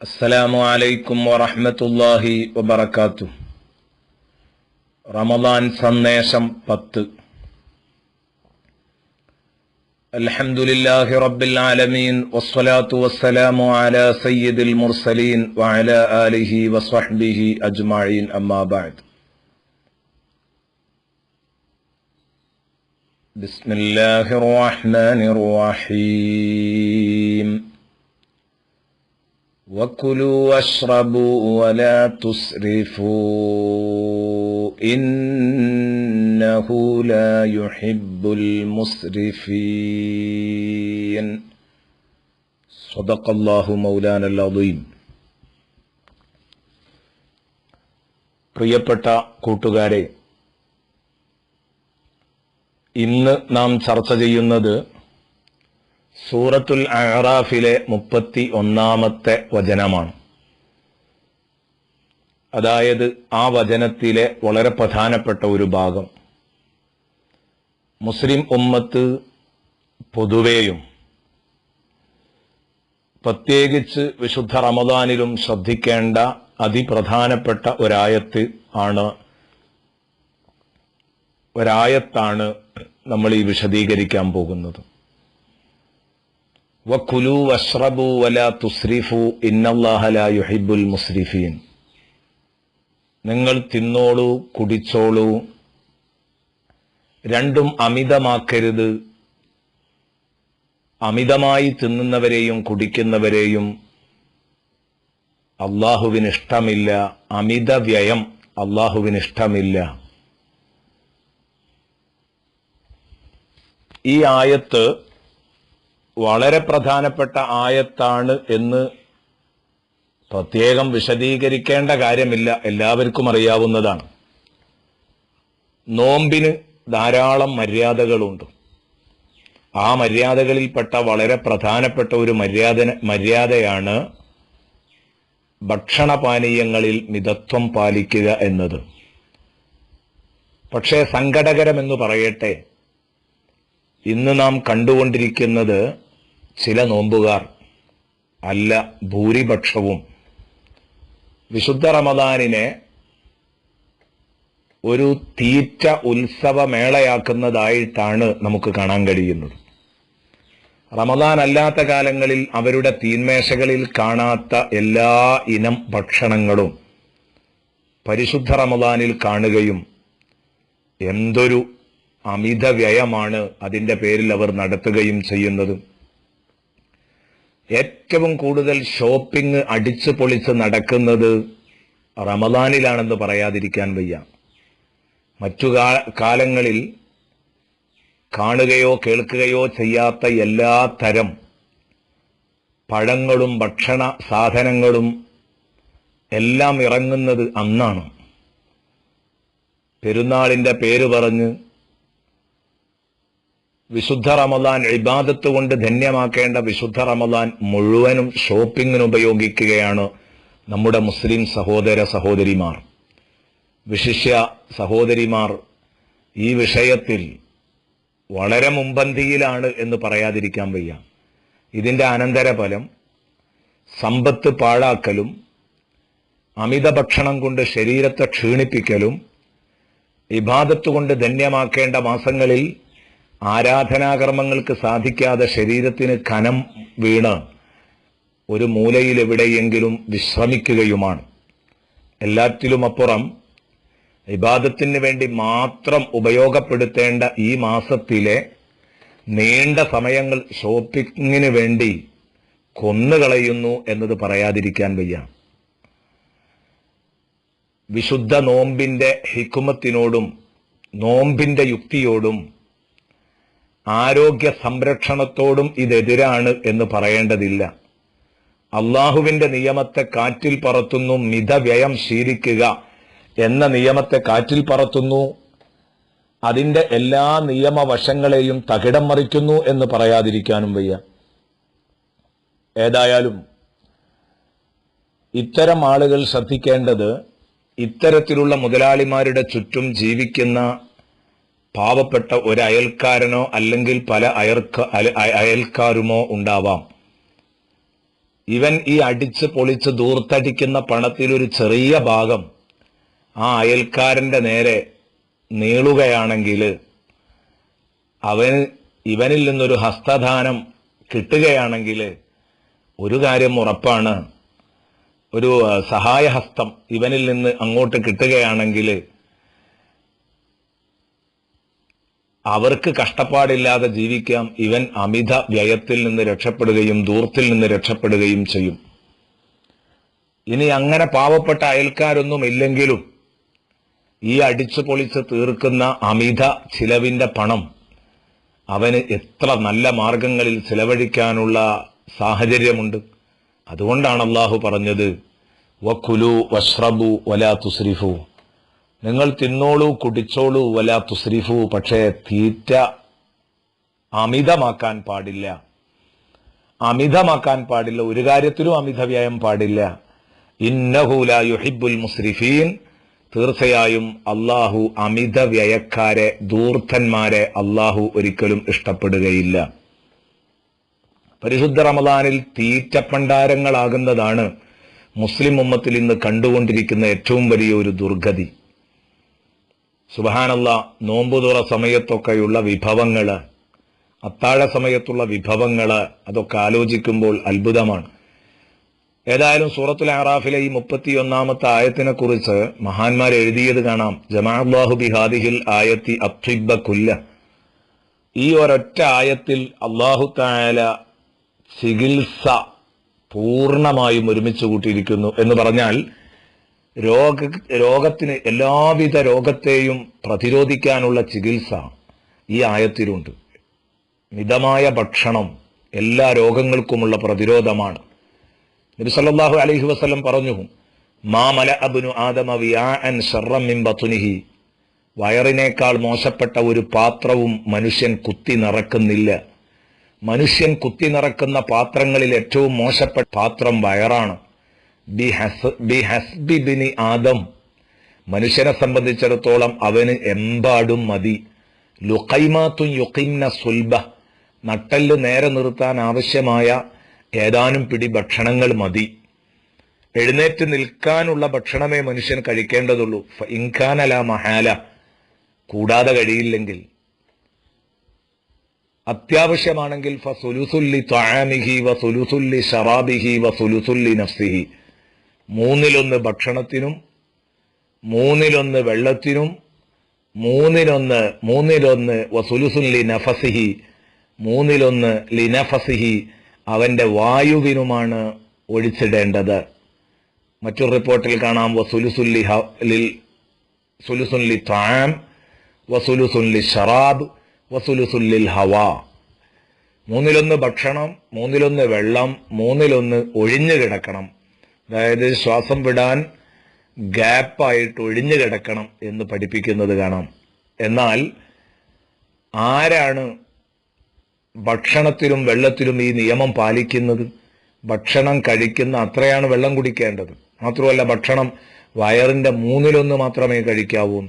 അസ്സലാമു അലൈക്കും വറഹ്മത്തുള്ളാഹി വബറകാതു റമദാൻ സന്ദേശം പത്ത് അൽഹംദുലില്ലാഹി റബ്ബിൽ ആലമീൻ വസ്സലാത്തു വസ്സലാമു അലാ സയ്യിദിൽ മുർസലീൻ വഅലാ ആലിഹി വസ്വഹ്ബിഹി അജ്മഈൻ അമ്മാ ബഅദ് ബിസ്മില്ലാഹിർ റഹ്മാനിർ റഹീം وكلوا واشربوا ولا تسرفوا إنه لا يحب المسرفين صدق الله مولانا العظيم പ്രിയപ്പെട്ട കൂട്ടുകാരെ ഇന്ന് നാം ചർച്ച ചെയ്യുന്നത് സൂറത്തുൽ അഹ്റാഫിലെ മുപ്പത്തി ഒന്നാമത്തെ വചനമാണ്. അതായത് ആ വചനത്തിലെ വളരെ പ്രധാനപ്പെട്ട ഒരു ഭാഗം. മുസ്ലിം ഉമ്മത്ത് പൊതുവേയും പ്രത്യേകിച്ച് വിശുദ്ധ റമദാനിലും ശ്രദ്ധിക്കേണ്ട അതിപ്രധാനപ്പെട്ട ഒരായത്ത് ആണ് ഒരായത്താണ് നമ്മൾ ഈ വിശദീകരിക്കാൻ പോകുന്നത്. വക്കുലു വഷ്റബു വല തുസ്രിഫു ഇന്നല്ലാഹ ലാ യുഹിബ്ബുൽ മുസ്രിഫീൻ. നിങ്ങൾ തിന്നോളൂ കുടിച്ചോളൂ. രണ്ടും അമിതമാക്കരുത്. അമിതമായി തിന്നുന്നവരെയും കുടിക്കുന്നവരെയും അള്ളാഹുവിന് ഇഷ്ടമില്ല അമിത വ്യയം അള്ളാഹുവിന് ഇഷ്ടമില്ല ഈ ആയത്ത് വളരെ പ്രധാനപ്പെട്ട ആയത്താണ് എന്ന് പ്രത്യേകം വിശദീകരിക്കേണ്ട കാര്യമില്ല. എല്ലാവർക്കും അറിയാവുന്നതാണ്. നോമ്പിന് ധാരാളം മര്യാദകളുണ്ട്. ആ മര്യാദകളിൽപ്പെട്ട വളരെ പ്രധാനപ്പെട്ട ഒരു മര്യാദ മര്യാദയാണ് ഭക്ഷണപാനീയങ്ങളിൽ മിതത്വം പാലിക്കുക എന്നത്. പക്ഷേ സങ്കടകരമെന്ന് പറയട്ടെ ഇന്ന് നാം കണ്ടുകൊണ്ടിരിക്കുന്നത് ചില നോമ്പുകാർ അല്ല ഭൂരിപക്ഷവും. വിശുദ്ധ റമദാനിനെ ഒരു തീറ്റ ഉത്സവമേളയാക്കുന്നതായിട്ടാണ് നമുക്ക് കാണാൻ കഴിയുന്നത്. റമദാൻ അല്ലാത്ത കാലങ്ങളിൽ അവരുടെ തീന്മേശകളിൽ കാണാത്ത എല്ലാ ഇനം ഭക്ഷണങ്ങളും പരിശുദ്ധ റമദാനിൽ കാണുകയും എന്തൊരു അമിത വ്യയമാണ് അതിന്റെ പേരിൽ അവർ നടത്തുകയും ചെയ്യുന്നത്. ഏറ്റവും കൂടുതൽ ഷോപ്പിംഗ് അടിച്ചു പൊളിച്ച് നടക്കുന്നത് റമദാനിലാണെന്ന് പറയാതിരിക്കാൻ വയ്യ. മറ്റു കാലങ്ങളിൽ കാണുകയോ കേൾക്കുകയോ ചെയ്യാത്ത എല്ലാ തരം പഴങ്ങളും ഭക്ഷണ സാധനങ്ങളും എല്ലാം ഇറങ്ങുന്നത് അന്നാണ്. പെരുന്നാളിന്റെ പേര് പറഞ്ഞ് വിശുദ്ധ റമദാൻ ഇബാദത്ത് കൊണ്ട് ധന്യമാക്കേണ്ട വിശുദ്ധ റമദാൻ മുഴുവനും ഷോപ്പിങ്ങിന് ഉപയോഗിക്കുകയാണ് നമ്മുടെ മുസ്ലിം സഹോദര സഹോദരിമാർ. വിശിഷ്യ സഹോദരിമാർ ഈ വിഷയത്തിൽ വളരെ മുമ്പന്തിയിലാണ് എന്ന് പറയാതിരിക്കാൻ വയ്യ. ഇതിന്റെ അനന്തരഫലം സമ്പത്ത് പാഴാക്കലും അമിത ഭക്ഷണം കൊണ്ട് ശരീരത്തെ ക്ഷീണിപ്പിക്കലും ഇബാദത്ത് കൊണ്ട് ധന്യമാക്കേണ്ട മാസങ്ങളിൽ ആരാധനാകർമ്മങ്ങൾക്ക് സാധിക്കാതെ ശരീരത്തിന് കനം വീണ് ഒരു മൂലയിൽ എവിടെയെങ്കിലും വിശ്രമിക്കുകയുമാണ് എല്ലാറ്റിലുമപ്പുറം വിവാദത്തിന് വേണ്ടി മാത്രം ഉപയോഗപ്പെടുത്തേണ്ട ഈ മാസത്തിലെ നീണ്ട സമയങ്ങൾ ഷോപ്പിങ്ങിന് വേണ്ടി കൊന്നുകളയുന്നു എന്നത് പറയാതിരിക്കാൻ വയ്യ. വിശുദ്ധ നോമ്പിന്റെ ഹിക്കുമത്തിനോടും നോമ്പിന്റെ യുക്തിയോടും ആരോഗ്യ സംരക്ഷണത്തോടും ഇതെതിരാണ് എന്ന് പറയേണ്ടതില്ല. അള്ളാഹുവിന്റെ നിയമത്തെ കാറ്റിൽ പറത്തുന്നു മിതവ്യയം ശീലിക്കുക എന്ന നിയമത്തെ കാറ്റിൽ പറത്തുന്നു. അതിന്റെ എല്ലാ നിയമവശങ്ങളെയും തകിടം മറിക്കുന്നു എന്ന് പറയാതിരിക്കാനും വയ്യ. ഏതായാലും ഇത്തരം ആളുകൾ ശ്രദ്ധിക്കേണ്ടത് ഇത്തരത്തിലുള്ള മുതലാളിമാരുടെ ചുറ്റും ജീവിക്കുന്ന പാവപ്പെട്ട ഒരു അയൽക്കാരനോ അല്ലെങ്കിൽ പല അയൽക്ക അയ- അയ- അയൽക്കാരുമോ ഉണ്ടാവാം. ഇവൻ ഈ അടിച്ച് പൊളിച്ച് ദൂർത്തടിക്കുന്ന പണത്തിലൊരു ചെറിയ ഭാഗം ആ അയൽക്കാരന്റെ നേരെ നീളുകയാണെങ്കിൽ അവൻ ഇവനിൽ നിന്നൊരു ഹസ്തദാനം കിട്ടുകയാണെങ്കിൽ ഒരു കാര്യം ഉറപ്പാണ്. ഒരു സഹായഹസ്തം ഇവനിൽ നിന്ന് അങ്ങോട്ട് കിട്ടുകയാണെങ്കിൽ അവർക്ക് കഷ്ടപ്പാടില്ലാതെ ജീവിക്കാം. ഇവൻ അമിത വ്യയത്തിൽ നിന്ന് രക്ഷപ്പെടുകയും ദൂർത്തിൽ നിന്ന് രക്ഷപ്പെടുകയും ചെയ്യും. ഇനി അങ്ങനെ പാവപ്പെട്ട അയൽക്കാരൊന്നും ഇല്ലെങ്കിലും ഈ അടിച്ചു പൊളിച്ച് തീർക്കുന്ന അമിത ചിലവിന്റെ പണം അവന് എത്ര നല്ല മാർഗങ്ങളിൽ ചിലവഴിക്കാനുള്ള സാഹചര്യമുണ്ട്. അതുകൊണ്ടാണ് അള്ളാഹു പറഞ്ഞത് വക്കുലു വഷ്റബു വലാ തുസ്രിഫു. നിങ്ങൾ തിന്നോളൂ കുടിച്ചോളൂ വലാ തുസ്രിഫു പക്ഷേ തീറ്റ അമിതമാക്കാൻ പാടില്ല. അമിതമാക്കാൻ പാടില്ല. ഒരു കാര്യത്തിലും അമിത വ്യയം പാടില്ല. ഇന്നഹൂല യുഹിബുൽ മുസ്രിഫീൻ. തീർച്ചയായും അള്ളാഹു അമിത വ്യയക്കാരെ ദൂർത്തന്മാരെ അള്ളാഹു ഒരിക്കലും ഇഷ്ടപ്പെടുകയില്ല. പരിശുദ്ധ റമദാനിൽ തീറ്റപ്പണ്ടാരങ്ങളാകുന്നതാണ് മുസ്ലിം ഉമ്മത്തിൽ ഇന്ന് കണ്ടുകൊണ്ടിരിക്കുന്ന ഏറ്റവും വലിയ ഒരു ദുർഗതി. സുബഹാനല്ല നോമ്പുതുറ സമയത്തൊക്കെയുള്ള വിഭവങ്ങൾ അത്താഴ സമയത്തുള്ള വിഭവങ്ങൾ അതൊക്കെ ആലോചിക്കുമ്പോൾ അത്ഭുതമാണ്. ഏതായാലും സൂറത്തുൽ ആറാഫിലെ ഈ മുപ്പത്തിയൊന്നാമത്തെ ആയത്തിനെ കുറിച്ച് മഹാന്മാർ എഴുതിയത് കാണാം. ജമാഅല്ലാഹു ബിഹാദിഹിൽ ആയത്തി അത്വിബ കുല്ല. ഈ ഒരൊറ്റ ആയത്തിൽ അള്ളാഹു തായാല ചികിത്സ പൂർണമായും ഒരുമിച്ച് കൂട്ടിയിരിക്കുന്നു എന്ന് പറഞ്ഞാൽ രോഗ രോഗത്തിന് എല്ലാവിധ രോഗത്തെയും പ്രതിരോധിക്കാനുള്ള ചികിത്സ ഈ ആയത്തിലുണ്ട്. മിതമായ ഭക്ഷണം എല്ലാ രോഗങ്ങൾക്കുമുള്ള പ്രതിരോധമാണ്. നബി സല്ലല്ലാഹു അലൈഹി വസല്ലം പറഞ്ഞു മാമല അബുനു ആദമ വിയാഅൻ മിൻ ബത്നിഹി. വയറിനേക്കാൾ മോശപ്പെട്ട ഒരു പാത്രവും മനുഷ്യൻ കുത്തി നിറക്കുന്നില്ല. മനുഷ്യൻ കുത്തി നിറക്കുന്ന പാത്രങ്ങളിൽ ഏറ്റവും മോശപ്പെട്ട പാത്രം വയറാണ്. ബി ഹസ്ബി ബിനി ആദം. മനുഷ്യനെ സംബന്ധിച്ചിടത്തോളം അവന് എമ്പാടും മതി. ലുഖൈമാത്തും യുഖിന്ന സുൽബ. നട്ടൽ നേരെ നിർത്താൻ ആവശ്യമായ ഏതാനും പിടി ഭക്ഷണങ്ങൾ മതി. എഴുന്നേറ്റ് നിൽക്കാനുള്ള ഭക്ഷണമേ മനുഷ്യൻ കഴിക്കേണ്ടതുള്ളൂ. ഇൻഖാനല മഹാല. കൂടാതെ കഴിയില്ലെങ്കിൽ. അത്യാവശ്യമാണെങ്കിൽ ഫ സുലുസുല്ലി ത്വാമിഹി വ സുലുസുല്ലി ഷറാബിഹി വ സുലുസുല്ലി നഫ്സിഹി. മൂന്നിലൊന്ന് ഭക്ഷണത്തിനും മൂന്നിലൊന്ന് വെള്ളത്തിനും മൂന്നിലൊന്ന് മൂന്നിലൊന്ന് വസുലുസുല്ലി നഫസിഹി മൂന്നിലൊന്ന് ലിനഫസിഹി അവന്റെ വായുവിനുമാണ് ഒഴിച്ചിടേണ്ടത്. മറ്റൊരു റിപ്പോർട്ടിൽ കാണാം വസുലുസുല്ലി ഹ- ലിൽ സുലുസുല്ലി താം വസുലുസുല്ലി ഷറാബ് വസുലുസുല്ലിൽ ഹവാ. മൂന്നിലൊന്ന് ഭക്ഷണം മൂന്നിലൊന്ന് വെള്ളം മൂന്നിലൊന്ന് ഒഴിഞ്ഞു കിടക്കണം. അതായത് ശ്വാസം വിടാൻ ഗ്യാപ്പായിട്ട് ഒഴിഞ്ഞു കിടക്കണം എന്ന് പഠിപ്പിക്കുന്നത് കാണാം. എന്നാൽ ആരാണ് ഭക്ഷണത്തിലും വെള്ളത്തിലും ഈ നിയമം പാലിക്കുന്നത്? ഭക്ഷണം കഴിക്കുന്ന അത്രയാണ് വെള്ളം കുടിക്കേണ്ടത്. മാത്രമല്ല ഭക്ഷണം വയറിന്റെ മൂന്നിലൊന്ന് മാത്രമേ കഴിക്കാവൂ.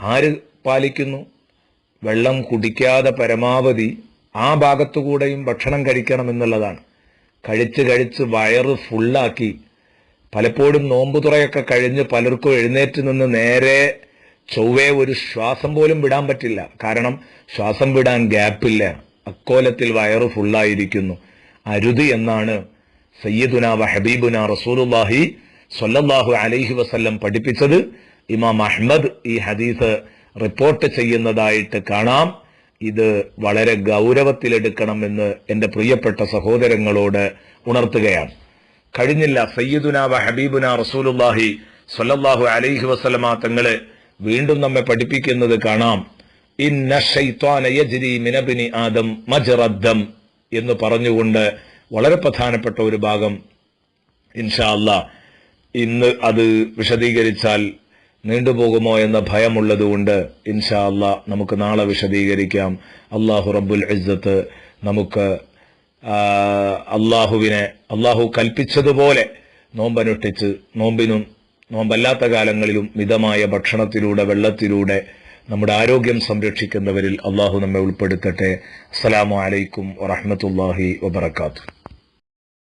ആര് പാലിക്കുന്നു? വെള്ളം കുടിക്കാതെ പരമാവധി ആ ഭാഗത്തുകൂടെയും ഭക്ഷണം കഴിക്കണം എന്നുള്ളതാണ്. കഴിച്ച് കഴിച്ച് വയറ് ഫുള്ളാക്കി പലപ്പോഴും നോമ്പ് തുറയൊക്കെ കഴിഞ്ഞ് പലർക്കും എഴുന്നേറ്റ് നിന്ന് നേരെ ചൊവ്വേ ഒരു ശ്വാസം പോലും വിടാൻ പറ്റില്ല. കാരണം ശ്വാസം വിടാൻ ഗ്യാപ്പില്ല. അക്കോലത്തിൽ വയറ് ഫുള്ളായിരിക്കുന്നു അരുത് എന്നാണ് സയ്യിദുന വ ഹബീബുന റസൂലുല്ലാഹി സൊല്ലാഹു അലൈഹി വസല്ലം പഠിപ്പിച്ചത്. ഇമാം അഹ്മദ് ഈ ഹദീസ് റിപ്പോർട്ട് ചെയ്യുന്നതായിട്ട് കാണാം. ഇത് വളരെ ഗൗരവത്തിലെടുക്കണമെന്ന് എന്റെ പ്രിയപ്പെട്ട സഹോദരങ്ങളോട് ഉണർത്തുകയാണ്. കഴിഞ്ഞില്ല സയ്യിദുന വ ഹബീബുന റസൂലുല്ലാഹി സ്വല്ലല്ലാഹു അലൈഹി വസല്ലമ തങ്ങൾ വീണ്ടും നമ്മെ പഠിപ്പിക്കുന്നത് കാണാം. യജ്രി ആദം എന്ന് പറഞ്ഞുകൊണ്ട് വളരെ പ്രധാനപ്പെട്ട ഒരു ഭാഗം ഇൻഷാ അല്ലാ ഇന്ന് അത് വിശദീകരിച്ചാൽ നീണ്ടുപോകുമോ എന്ന ഭയമുള്ളതുകൊണ്ട് ഇൻഷാ അല്ലാ നമുക്ക് നാളെ വിശദീകരിക്കാം. അള്ളാഹു റബ്ബുൽ ഇസ്സത്ത് നമുക്ക് അള്ളാഹുവിനെ അള്ളാഹു കൽപ്പിച്ചതുപോലെ നോമ്പനുഷ്ഠിച്ച് നോമ്പിനും നോമ്പല്ലാത്ത കാലങ്ങളിലും മിതമായ ഭക്ഷണത്തിലൂടെ വെള്ളത്തിലൂടെ നമ്മുടെ ആരോഗ്യം സംരക്ഷിക്കുന്നവരിൽ അള്ളാഹു നമ്മെ ഉൾപ്പെടുത്തട്ടെ. അസ്സലാമു അലൈക്കും വറഹ്മത്തുള്ളാഹി വബറകാതുഹു.